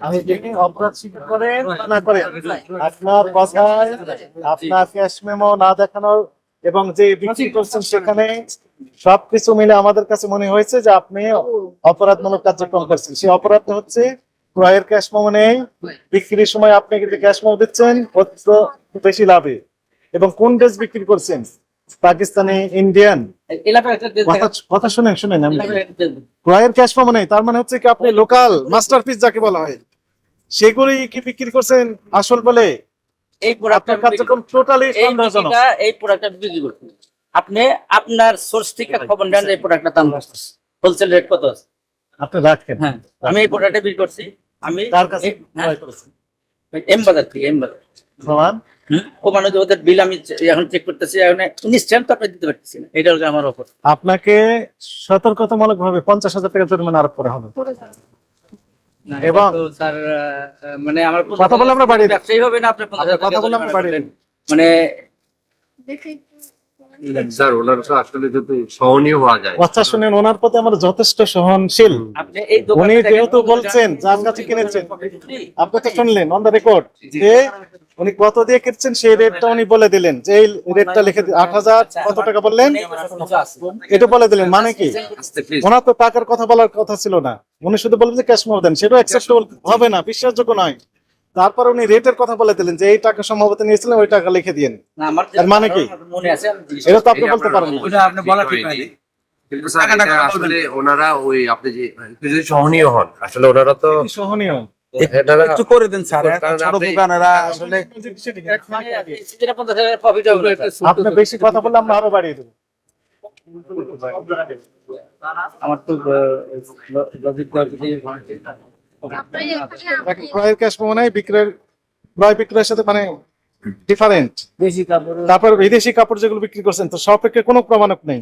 আপনি অপরাধ স্বীকার করেন না করেন আপনার কথায় আপনার ক্যাশ মেমো না দেখানোর এবং যে বিক্রি করছেন সেখানে সবকিছু মিলে আমাদের কাছে মনে হয়েছে যে আপনি অপরাধমূলক কার্যক্রম করছেন। সেই অপরাধ হচ্ছে ক্রয়ের ক্যাশ মেমো নেই বিক্রির সময় আপনি কিন্তু ক্যাশ মেমো দিচ্ছেন বেশি লাভে। এবং কোন ড্রেস বিক্রি করছেন? পাকিস্তানি ইন্ডিয়ান? কথা কথা শুনেন শুনেন আমি। ক্রয়ের ক্যাশ মেমো নেই তার মানে হচ্ছে কি আপনি লোকাল মাস্টারপিস যাকে বলা হয়। সেগুলি কি বিক্রি করছেন আসল বলে? এই আপনার কার্যক্রম টোটালি সন্দেহজনক এই প্রোডাক্টটা বিক্রি করছেন আপনি আপনার সোর্স থেকে খবর নেন এই দাম হোলসেল রেট কত আছে? আপনি রাখেন। হ্যাঁ আমি এই প্রোডাক্টটা বিক্রি করছি। আমি তার কাছে এই- হ্যাঁ। এম বাজার থেকে এম বাজার। ওখানে বিল আমি এখন চেক করতেছি এখন নিশ্চয় তো আপনি দিতে পারতেছি না। এটা হচ্ছে আমার অফার আপনাকে সতর্কতামূলক ভাবে পঞ্চাশ হাজার টাকা জরিমানা আরোপ করা হবে। এবং- স্যার মানে আমার কথা বলে আমরা দেব। ব্যবসায়ী হবে না আপনি আপনার কথা বলে আমরা। মানে স্যার ওনারা তো আসলে যদি সহনীয় হওয়া যায়। কথা শুনেন ওনার প্রতি আমরা যথেষ্ট সহনশীল। উনি যেহেতু বলছেন যার কাছে কিনেছেন। আপনি তো শুনলেন অন দ্য রেকর্ড যে উনি কত দিয়ে কিনছেন সেই রেটটা উনি বলে দিলেন যে এই রেটটা লিখে আট হাজার কত টাকা বললেন? এটা বলে দিলেন মানে কি? ওনার তো টাকার কথা বলার কথা ছিল না। উনি শুধু বললেন যে ক্যাশ মোর দেন সেটাও অ্যাকসেপ্টেবল হবে না বিশ্বাসযোগ্য নয়। তারপর উনি রেটের কথা বলে দিলেন যে এই টাকা সম্ভবত নিয়েছিলেন ওই টাকা লিখে দিয়েন। এর মানে কি? মনে এটা তো আপনি বলতে পারেন না আপনি বলা ঠিক হয়নি। কিন্তু স্যার এটা আসলে ওনারা ওই আপনি যে সহনীয় হন আসলে ওনারা তো সহনীয়। একটু করে দেন স্যার ছোট আপনি- দোকানেরা আসলে যেটা পঞ্চাশ হাজার প্রফিট হবে আপনি বেশি কথা বললে আমরা আরও বাড়িয়ে দেবো। আমার তো লজিক ক্রয়ের ক্যাশ মনে হয় বিক্রয়ের ক্রয় বিক্রয়ের সাথে মানে ডিফারেন্ট বেশি কাপড়। তারপর বিদেশি কাপড় যেগুলো বিক্রি করছেন তো সাপেক্ষে কোনো প্রমাণক নেই।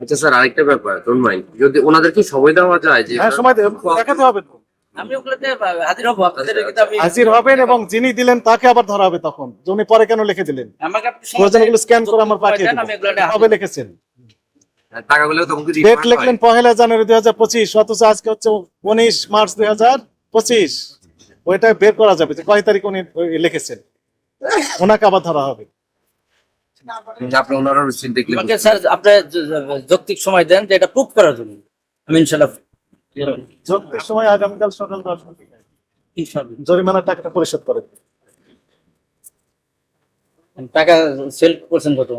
আচ্ছা স্যার আরেকটা ব্যাপার ডোন্ট মাইন্ড যদি ওনাদের কি সময় দেওয়া যায় যে হ্যাঁ সময় দেখাতে হবে তো। আমি ওগুলোতে হাজির হব আপনাদের কিন্তু আমি হাজির হবেন এবং যিনি দিলেন তাকে আবার ধরা হবে তখন। পরে কেন লিখে দিলেন? আমাকে আপনি এগুলো স্ক্যান করে আমার পাঠিয়ে দেন, আমি এগুলো দেবো লিখেছেন? টাকাগুলো ডেট লিখলেন পহেলা জানুয়ারি দুই হাজার পঁচিশ অথচ আজকে হচ্ছে উনিশ মার্চ দুই হাজার পঁচিশ। ওইটা বের করা যাবে যে কয় তারিখ উনি লিখেছেন। ওনাকে আবার ধরা হবে। আপনি স্যার আপনি যৌক্তিক সময় দেন যে এটা প্রুফ করার জন্য। আমি যৌক্তিক সময় আগামীকাল সকাল দশ জরিমানার টাকাটা পরিশোধ করে টাকা সেল করছেন কত?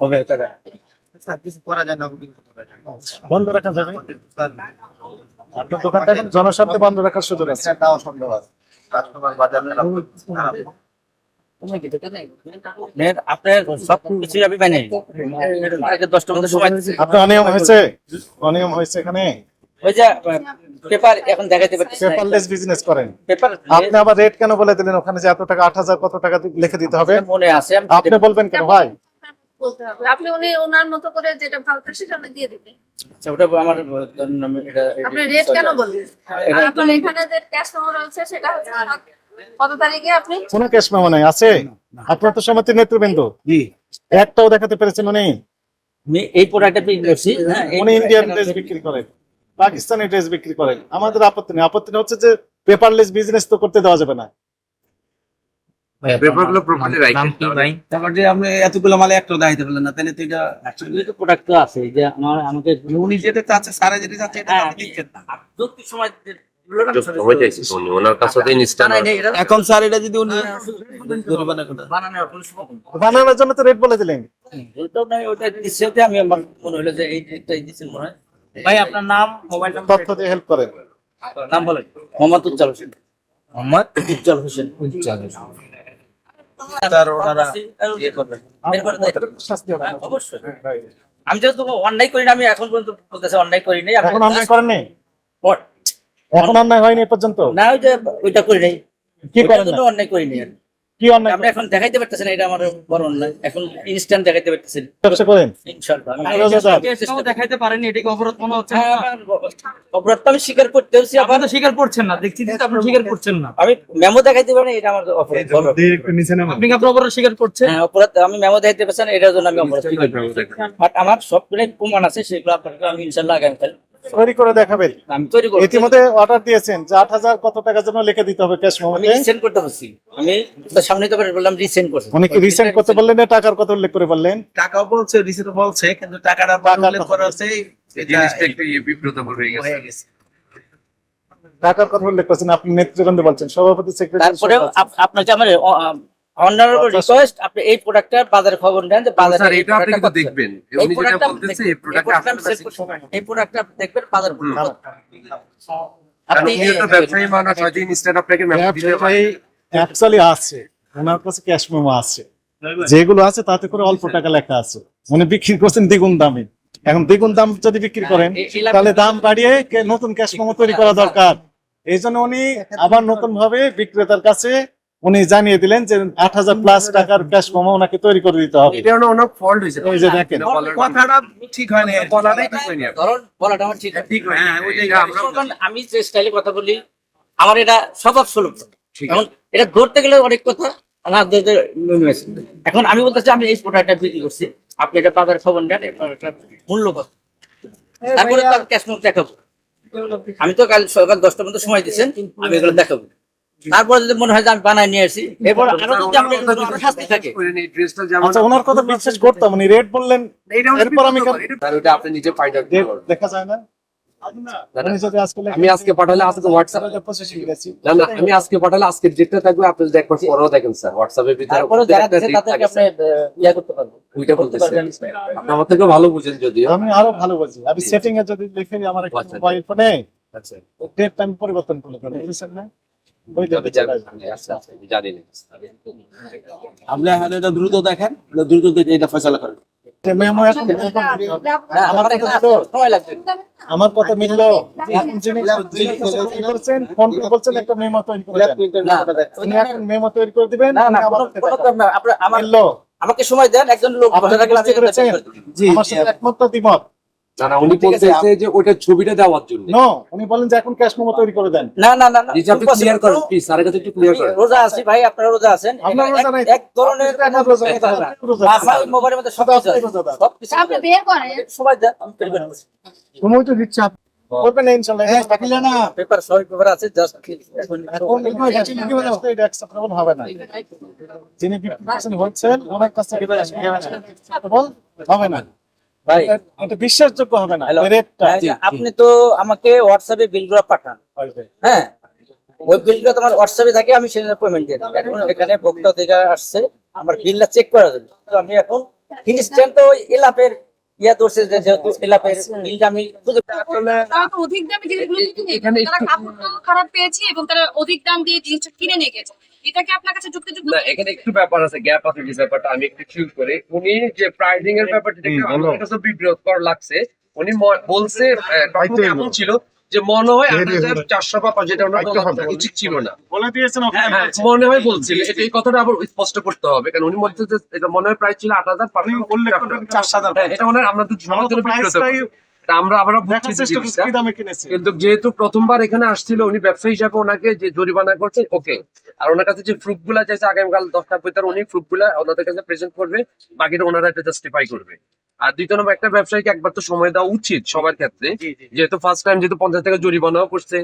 হবে টাকা। বন্ধ রাখা যাবে আপনার দোকানটা এখন জনস্বার্থে বন্ধ রাখার সুযোগ আছে। আপনার। আপনার অনিয়ম হয়েছে? অনিয়ম হয়েছে এখানে? ওই যে পেপার এখন দেখাতে পারতেছি পেপারলেস বিজনেস করেন। পেপার আপনি আবার রেট কেন বলে দিলেন? ওখানে যে এত টাকা আট হাজার কত টাকা লিখে দিতে হবে? মনে আছে আপনি বলবেন কেন ভাই? বলতে হবে। আপনি উনি ওনার মতো করে যেটা ভালো থাকে সেটা উনি দিয়ে দিবেন আচ্ছা, ওটা আমার এটা- আপনি রেট কেন বলবেন আপনার এখানে যে ক্যাশ মেমো সেটা হচ্ছে কত তারিখে আপনি? কোন ক্যাশ মেমো নাই আছে? আপনার তো সমিতির নেতৃবৃন্দ। জি। একটাও দেখাতে পেরেছেন উনি? এই করছি হ্যাঁ এই- উনি ইন্ডিয়ান ড্রেস বিক্রি করেন পাকিস্তানি ড্রেস বিক্রি করেন। আমাদের আপত্তি নেই আপত্তি হচ্ছে যে পেপারলেস বিজনেস তো করতে দেওয়া যাবে না। পেপারগুলো প্রপারলি রাখেন তারপর যে আপনি এতগুলো মালে একটাও দেখাইতে পারলেন না তাহলে তো এটা Actually তো প্রোডাক্ট তো আছে যে আমার আমাকে উনি যেটা চাচ্ছে সারা যেটা চাচ্ছে এটা আপনি দিচ্ছেন না। সময় এখন স্যার যদি উনি বানানোর জন্য তো রেট বলে দিলেন আমি আমার মনে হলো যে মনে ভাই আপনার নাম মোবাইল নাম্বার তথ্য দিয়ে হেল্প করেন। নাম বলেন। মোহাম্মদ উজ্জ্বল হোসেন। মোহাম্মদ উজ্জ্বল হোসেন। তার ওনারা ইয়ে করবেন। হ্যাঁ, অবশ্যই আমি যেহেতু অন্যায় করি না আমি এখন পর্যন্ত বলতেছি অন্যায় করি নাই। এখন অন্যায় করেননি পর- এখন অন্যায় হয়নি এ পর্যন্ত? না ওই যে ওইটা করি নাই। কি করেন অন্যায় করি নাই। আর। কি অন্যায় আপনি এখন দেখাইতে পারতেছেন এটা আমার বড় অন্যায়। এখন ইনস্ট্যান্ট দেখাইতে পারতেছেন করেন। ইনশাআল্লাহ। দেখাইতে পারেনি এটাকে অপরাধ মনে হচ্ছে? হ্যাঁ, অপরাধ তো আমি স্বীকার করতে হচ্ছে আপনি তো স্বীকার করছেন না দেখছি যে আপনি স্বীকার করছেন না। আমি মেমো দেখাইতে পারি না, এটা আমার অপরাধ। আপনি আপনার অপরাধ স্বীকার করছেন? হ্যাঁ অপরাধ আমি মেমো দেখাইতে পারছি না এটার জন্য আমি অপরাধ স্বীকার করছি। বাট আমার সব প্রমাণ আছে সেগুলো আপনাকে আমি ইনশাআল্লাহ আগামীকাল তৈরি করে দেখাবেন। আমি তৈরি করব ইতিমধ্যে অর্ডার দিয়েছেন যে আট হাজার কত টাকার জন্য লিখে দিতে হবে ক্যাশ আমি মোমেন্টে রিসেন্ড করতে পারছি আমি তো সামনে তো বললাম রিসেন্ড করছি। উনি কি রিসেন্ট করতে বললেন না টাকার কথা উল্লেখ করে বললেন? টাকাও বলছে রিসিট বলছে কিন্তু টাকাটা টাকা উল্লেখ করা আছে জিনিসটা একটু বিব্রতকর হয়ে গেছে। টাকার কথা উল্লেখ করছেন আপনি নেতৃবৃন্দ বলছেন সভাপতি তারপরে সেক্রেটারি আপনাকে আমার অনারেবল রিকোয়েস্ট আপনি এই প্রোডাক্টটার বাজারে খবর দেন যে বাজারে স্যার এটা আপনি কিন্তু দেখবেন। উনি যেটা বলতেছে এই প্রোডাক্টটা এই প্রোডাক্টটা দেখবেন বাজার আপনি ব্যবসায়ী মানুষ ইনস্ট্যান্ট আপনাকে message দিতে পারে। অ্যাকচুয়ালি আছে। ওনার কাছে ক্যাশ মেমো আছে। যেগুলো আছে তাতে করে অল্প টাকা লেখা আছে। উনি বিক্রি করছেন দ্বিগুণ দামে। এখন দ্বিগুণ দাম যদি বিক্রি করেন এই লাভ- তাহলে দাম বাড়িয়ে নতুন ক্যাশ মেমো তৈরি করা দরকার। এই জন্য উনি আবার নতুন ভাবে বিক্রেতার কাছে উনি জানিয়ে দিলেন যে আট হাজার প্লাস টাকার ক্যাশ মেমো ওনাকে তৈরি করে দিতে হবে। এটা হলো ওনার ফল্ট হয়েছে। এই যে দেখেন। কথাটা ঠিক হয়নি। আর বলাটাই ঠিক হয়নি। আপনার। বলাটা আমার ঠিক ঠিক হ্যাঁ, ওইটাই আমি যে স্টাইলে কথা বলি আমার এটা স্বভাব সুলভ। এখন এটা ধরতে গেলে অনেক কথা। এখন আমি বলতেছি আমি এই প্রোডাক্টটা বিক্রি করছি। আপনি এটা বাজার খবর নেন মূল্য কত তারপরে ক্যাশ নোট দেখাবো। আমি তো কাল সকাল দশটার মধ্যে সময় দিচ্ছেন আমি এগুলো দেখাবো। তারপরে যদি মনে হয় যে আমি বানায় নিয়ে আসি এরপর আরও যদি শাস্তি থাকে। ওই এই ড্রেসটা যেমন আচ্ছা ওনার কথা বিশ্বাস করতাম উনি। রেট বললেন এরপর আমি বিব্রতকর। এটা- আপনি নিজে out দেখা যায় না। আমি আজকে পাঠালে আজকে হোয়াটসঅ্যাপ না না আমি আজকে পাঠালে আজকে যেটা থাকবে আপনি যদি একবার পরেও দেখেন স্যার তারপরে যারা তাদেরকে আপনি ইয়া করতে পারবেন। ওইটা বলতেছি। আপনি আমার থেকে ভালো বুঝেন যদিও। আমি আরও ভালো বুঝি। আমি সেটিং এ যদি লিখে আমার একটা। মোবাইল ফোনে আচ্ছা। ডেট টাইম পরিবর্তন করে দেবো বুঝছেন না? আচ্ছা আচ্ছা, আপনি এখন এটা দ্রুত দেখেন দ্রুত দেখে এটা ফয়সালা করেন। যে মেমো এখন না আমার একটা সময় লাগবে। আমার কথা মিললো? বলছেন একটা মেমো তৈরি মেমো তৈরি করে দিবেন আমাকে সময় দেন একজন লোক আমার সাথে একমত দ্বিমত। না না উনি বলতেছে যে ওইটা ছবিটা দেওয়ার জন্য। নো উনি বলেন যে এখন ক্যাশ মেমো তৈরি করে দেন। না না না না আপনি ক্লিয়ার করেন প্লিজ স্যারের কাছে একটু ক্লিয়ার করেন। রোজা আছি ভাই আপনারা রোজা আছেন? আপনার রোজা এক- এক ধরনের আপনার রোজা নাই, আপনার রোজা নাই। আমার মোবাইলের মধ্যে সব কিছু সব কিছু আপনি বের করেন। সময় আমি তৈরি সময় তো দিচ্ছে আপনি। করবেন না ইনশাআল্লাহ দেখিলে না। পেপার সব পেপার আছে জাস্ট এখন এখন এটা acceptable হবে না। যিনি বিপ্রেশন হচ্ছেন ওনার কাছে acceptable হবে না। ভাই। এটা- এটা বিশ্বাসযোগ্য হবে না রেটটা। আপনি তো আমাকে হোয়াটসঅ্যাপে বিলগুলো পাঠান। হ্যাঁ ওই বিলগুলো তোমার হোয়াটসঅ্যাপে থাকে আমি সেখানে পেমেন্ট দিয়ে এখন এখানে ভোক্তা থেকে আসছে আমার বিলটা চেক করার জন্য তো আমি এখন ইনস্ট্যান্ট তো এলাপের ইয়া দোষে যে যেহেতু এলাপের বিলটা আমি খুঁজে তারা তো অধিক দামে জিনিসগুলো খারাপ পেয়েছে এবং তারা অধিক দাম দিয়ে জিনিসটা কিনে নিয়ে গেছে। এটা কি আপনার কাছে যুক্তিযুক্ত না এখানে একটু ব্যাপার আছে গ্যাপ আছে যে ব্যাপারটা আমি একটু করি। উনি যে প্রাইজিং এর ব্যাপারটা দেখে আমার কাছে বিব্রতকর লাগছে। উনি বলছে আহ, তখন ছিল যে মনে হয় আট হাজার চারশো যেটা ওনার উচিত ছিল না। বলে দিয়েছেন হ্যাঁ, হ্যাঁ, মনে হয় বলছিল। এটা এই কথাটা আবার স্পষ্ট করতে হবে কারণ উনি বলছে যে এটা মনে হয় প্রায় ছিল আট হাজার চার হাজার হ্যাঁ, এটা মনে হয় আমরা তো আমরা আবার কিন্তু যেহেতু প্রথমবার এখানে আসছিল উনি ব্যবসায়ী হিসাবে ওনাকে যে জরিমানা করছে ওকে আর ওনার কাছে যে প্রুফগুলা চাইছে আগামীকাল দশটার ভিতরে উনি প্রুফগুলা ওনাদের কাছে প্রেজেন্ট করবে বাকিটা ওনারা এটা জাস্টিফাই করবে। আর দ্বিতীয় নম্বর একটা ব্যবসায়ীকে একবার তো সময় দেওয়া উচিত সবার ক্ষেত্রে। যেহেতু ফার্স্ট টাইম যেহেতু পঞ্চাশ টাকা জরিমানাও করছে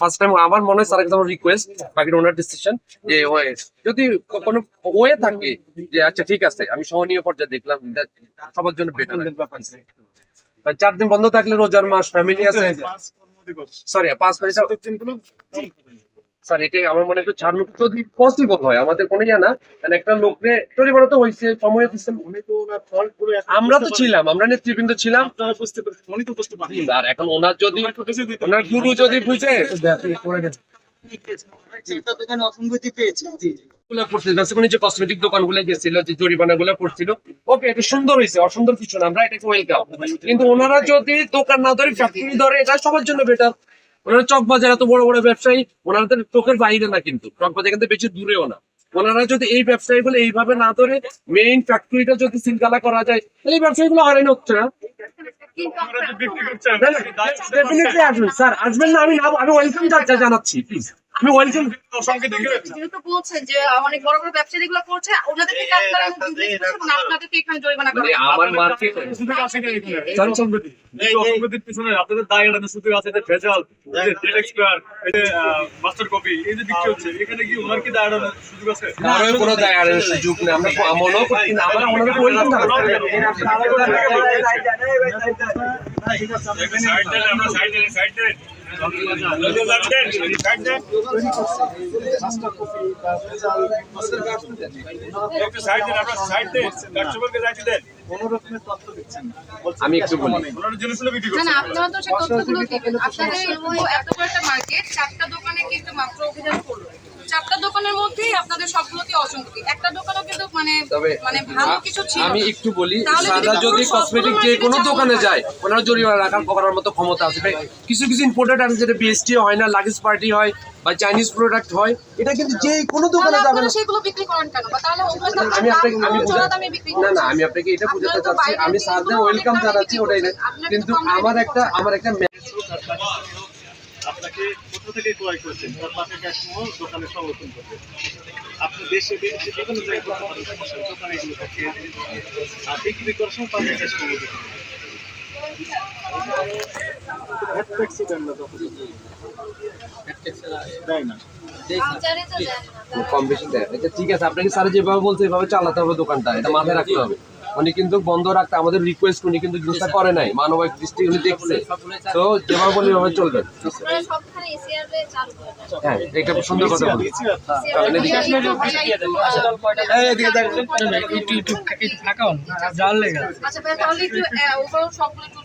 ফার্স্ট টাইম আমার মনে হয় স্যারের আমার রিকোয়েস্ট বাকিটা ওনার ডিসিশন যে যদি কোনো ওয়ে থাকে যে আচ্ছা ঠিক আছে আমি সহনীয় পর্যায়ে দেখলাম সবার জন্য বেটার চার দিন বন্ধ থাকলে রোজার মাস ফ্যামিলি আছে। সরি পাঁচ পয়সা স্যার এটা আমার মনে হয় একটু ছাড় যদি পসিবল হয় আমাদের কোনো ইয়া না কারণ একটা লোকরে তো হয়েছে সময় দিচ্ছে আমরা তো ছিলাম আমরা নেতৃবৃন্দ ছিলাম। আর এখন ওনার যদি ওনার গুরু যদি বুঝে গুলা কসমেটিক দোকানগুলো গেছিল যে করছিল ওকে এটা সুন্দর হয়েছে অসুন্দর কিছু না আমরা এটাকে ওয়েলকাম কিন্তু ওনারা যদি দোকান না ধরে ফ্যাক্টরি ধরে এটা সবার জন্য বেটার ওনারা চক বাজার এত বড় বড় ব্যবসায়ী ওনারা তো চোখের বাইরে না কিন্তু চক বাজার কিন্তু বেশি দূরেও না। ওনারা যদি এই ব্যবসায়ীগুলো এইভাবে না ধরে মেইন ফ্যাক্টরিটা যদি সিলগালা করা যায় তাহলে এই ব্যবসায়ীগুলো হয়রানি হচ্ছে না। আপনারা- ডেফিনেটলি আসবেন না আমি আমি ওয়েলকাম জানাচ্ছি প্লিজ আমি ওয়েলকাম যেহেতু বলছেন যে অনেক বড় বড় ব্যবসায়ী এগুলো করছে ওনাদের থেকে আপনারা এবং আপনাদেরকে এখানে জরিমানা করা মানে হবে। আমার মার্কেট অসংগতির পিছনে আপনাদের দায় এড়ানোর সুযোগ আছে যে ভেজাল এই ডেট এক্সপায়ার এই যে মাস্টার কপি এই যে বিক্রি হচ্ছে এখানে কি ওনার কি দায় এড়ানোর সুযোগ আছে কারোর কোনো দায় আড়ানোর সুযোগ নেই আমরা মনেও করছি না আমরা ওনাদের ওয়েলকাম সাইড দেন আমরা সাইড দেন একটু সাইড দেন সাইড দেন আমি একটু বলি। আপনারা তো সেই তথ্যগুলো আপনাদের এত বড় একটা মার্কেট চারটা দোকানে কিন্তু মাত্র অভিযান করল চারটা দোকানের মধ্যেই আপনাদের সবগুলোতে একটা দোকানও কিন্তু মানে মানে ভালো কিছু ছিল আমি একটু বলি সাদা যদি কসমেটিক যে কোনো দোকানে যায় ওনারা জরিমানা রাখার করার মতো ক্ষমতা আছে। কিছু কিছু ইম্পোর্টেড আছে যেটা বিএসটি হয় না লাগেজ পার্টি হয় বা চাইনিজ প্রোডাক্ট হয় এটা কিন্তু যে কোনো দোকানে তাহলে যাবে না। সেগুলো বিক্রি করেন কেন? বা তাহলে আমি আপনাকে আমি না না আমি আপনাকে এটা বুঝাতে চাচ্ছি। আমি স্যারদের ওয়েলকাম জানাচ্ছি ওটাই না। কিন্তু আমার একটা আমার একটা আপনাকে কোথা থেকে ক্রয় করছেন তার দোকানে সংরক্ষণ করতে আপনি দেশে বিদেশে বিভিন্ন জায়গায় দোকানে এগুলো থাকে আর বিক্রি করার সময় দেন কম বেশি দেয়। আচ্ছা ঠিক আছে আপনাকে স্যার যেভাবে বলছে এভাবে চালাতে হবে দোকানটা। এটা মাথায় রাখতে হবে। উনি কিন্তু বন্ধ রাখতে আমাদের রিকোয়েস্ট উনি কিন্তু জিনিসটা করে নাই। মানবিক দৃষ্টি উনি দেখছে। তো যেভাবে বলি ওভাবে চলবে। হ্যাঁ এটা সুন্দর কথা বলি দিয়েছি আর তাহলে এদিকে আসুন। একটু একটু একটু ফাঁকা জাল লেগে আচ্ছা তাহলে একটু ওভারঅল সবগুলো একটু